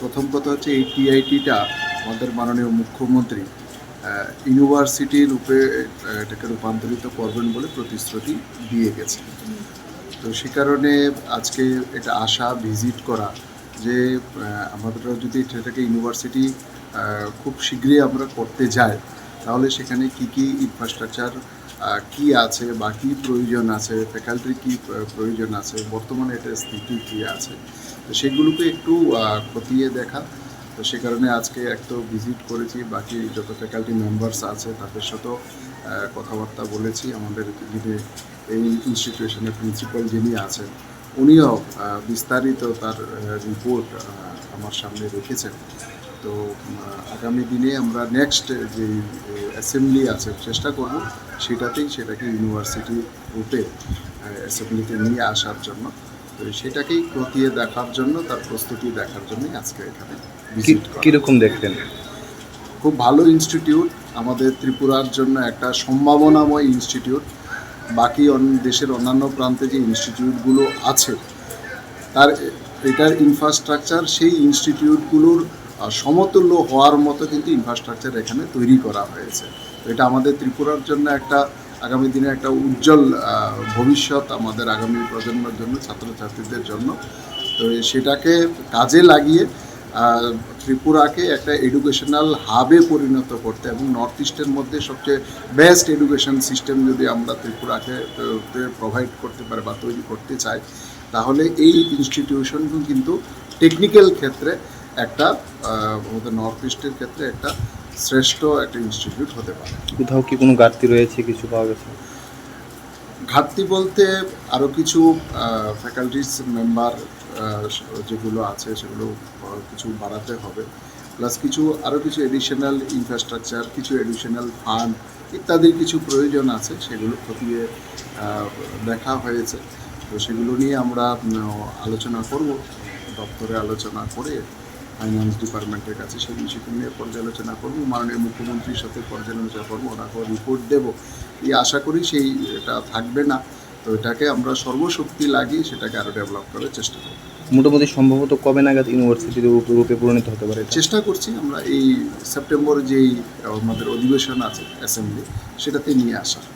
প্রথম কথা হচ্ছে এই টিআইটিটা আমাদের মাননীয় মুখ্যমন্ত্রী ইউনিভার্সিটি রূপে এটাকে রূপান্তরিত করবেন বলে প্রতিশ্রুতি দিয়ে গেছে। তো সে কারণে আজকে এটা আসা, ভিজিট করা যে আমাদের যদি সেটাকে ইউনিভার্সিটি খুব শীঘ্রই আমরা করতে যাই, তাহলে সেখানে কি কি ইনফ্রাস্ট্রাকচার কি আছে বা কী প্রয়োজন আছে ফ্যাকাল্টির কী প্রয়োজন আছে, বর্তমানে এটার স্থিতি কী আছে, তো সেগুলোকে একটু খতিয়ে দেখা। তো সে কারণে আজকে এক তো ভিজিট করেছি, বাকি যত ফ্যাকাল্টি মেম্বার্স আছে তাদের সাথেও কথাবার্তা বলেছি। আমাদের যিনি এই ইনস্টিটিউশনের প্রিন্সিপাল যিনি আছেন, উনিও বিস্তারিত তার রিপোর্ট আমার সামনে রেখেছেন। তো আগামী দিনে আমরা নেক্সট যে অ্যাসেম্বলি আছে চেষ্টা করব। সেটাতেই সেটাকে ইউনিভার্সিটি রূপে অ্যাসেম্বলিতে নিয়ে আসার জন্য। তো সেটাকেই খতিয়ে দেখার জন্য তার প্রস্তুতি দেখার জন্যই আজকে এখানে কীরকম দেখলেন? খুব ভালো ইনস্টিটিউট আমাদের ত্রিপুরার জন্য একটা সম্ভাবনাময় ইনস্টিটিউট বাকি দেশের অন্যান্য প্রান্তে যে ইনস্টিটিউটগুলো আছে তার এটার ইনফ্রাস্ট্রাকচার সেই ইনস্টিটিউটগুলোর সমতুল্য হওয়ার মতো কিন্তু ইনফ্রাস্ট্রাকচার এখানে তৈরি করা হয়েছে। এটা আমাদের ত্রিপুরার জন্য একটা আগামী দিনে একটা উজ্জ্বল ভবিষ্যৎ আমাদের আগামী প্রজন্মের জন্য, ছাত্রছাত্রীদের জন্য। তো সেটাকে কাজে লাগিয়ে ত্রিপুরাকে একটা এডুকেশনাল হাবে পরিণত করতে এবং নর্থ ইস্টের মধ্যে সবচেয়ে বেস্ট এডুকেশন সিস্টেম যদি আমরা ত্রিপুরাকে প্রোভাইড করতে পারি বা তৈরি করতে চাই, তাহলে এই ইনস্টিটিউশনগুলো কিন্তু টেকনিক্যাল ক্ষেত্রে একটা আমাদের নর্থ ইস্টের ক্ষেত্রে একটা শ্রেষ্ঠ একটা ইনস্টিটিউট হতে পারে। কোথাও কি কোনো ঘাটতি রয়েছে কিছু পাওয়া গেছে? ঘাটতি বলতে আরও কিছু ফ্যাকাল্টিস মেম্বার যেগুলো আছে সেগুলো কিছু বাড়াতে হবে। প্লাস কিছু আরও কিছু এডিশনাল ইনফ্রাস্ট্রাকচার কিছু এডিশনাল ফান্ড ইত্যাদির কিছু প্রয়োজন আছে সেগুলো খতিয়ে দেখা হয়েছে। তো সেগুলো নিয়ে আমরা আলোচনা করব। দপ্তরে আলোচনা করে ফাইন্যান্স ডিপার্টমেন্টের কাছে সেই বিষয়টি নিয়ে পর্যালোচনা করব। মাননীয় মুখ্যমন্ত্রীর সাথে পর্যালোচনা করব ওনাকেও রিপোর্ট দেব। এই আশা করি সেই এটা থাকবে না। তো এটাকে আমরা সর্বশক্তি লাগিয়ে সেটাকে আরও ডেভেলপ করার চেষ্টা করব। মোটামুটি সম্ভবত কবে নাগাদ ইউনিভার্সিটির রূপে পরিণত হতে পারে চেষ্টা করছি আমরা এই সেপ্টেম্বরে যেই আমাদের অধিবেশন আছে অ্যাসেম্বলি সেটাতে নিয়ে আসা